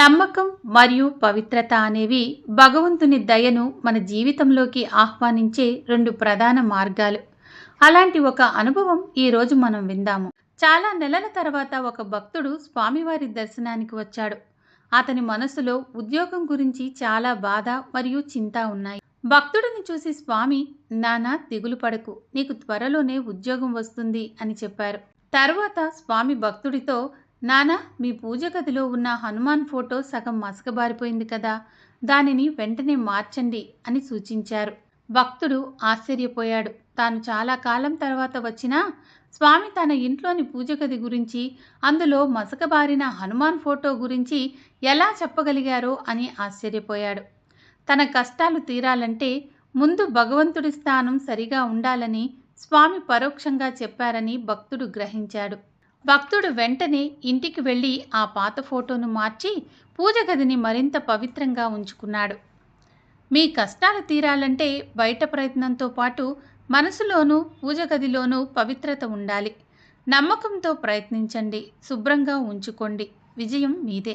నమ్మకం మరియు పవిత్రత అనేవి భగవంతుని దయను మన జీవితంలోకి ఆహ్వానించే రెండు ప్రధాన మార్గాలు. అలాంటి ఒక అనుభవం ఈరోజు మనం విందాము. చాలా నెలల తర్వాత ఒక భక్తుడు స్వామివారి దర్శనానికి వచ్చాడు. అతని మనసులో ఉద్యోగం గురించి చాలా బాధ మరియు చింత ఉన్నాయి. భక్తుడిని చూసి స్వామి నానా దిగులు పడకు. నీకు త్వరలోనే ఉద్యోగం వస్తుంది అని చెప్పారు. తరువాత స్వామి భక్తుడితో నానా మీ పూజ గదిలో ఉన్న హనుమాన్ ఫోటో సగం మసకబారిపోయింది కదా. దానిని వెంటనే మార్చండి అని సూచించారు. భక్తుడు ఆశ్చర్యపోయాడు. తాను చాలా కాలం తర్వాత వచ్చినా స్వామి తన ఇంట్లోని పూజ గది గురించి అందులో మసకబారిన హనుమాన్ ఫోటో గురించి ఎలా చెప్పగలిగారో అని ఆశ్చర్యపోయాడు. తన కష్టాలు తీరాలంటే ముందు భగవంతుడి స్థానం సరిగా ఉండాలని స్వామి పరోక్షంగా చెప్పారని భక్తుడు గ్రహించాడు. భక్తుడు వెంటనే ఇంటికి వెళ్ళి ఆ పాత ఫోటోను మార్చి పూజ గదిని మరింత పవిత్రంగా ఉంచుకున్నాడు. మీ కష్టాలు తీరాలంటే బయట ప్రయత్నంతో పాటు మనసులోనూ పూజ గదిలోనూ పవిత్రత ఉండాలి. నమ్మకంతో ప్రయత్నించండి. శుభ్రంగా ఉంచుకోండి. విజయం మీదే.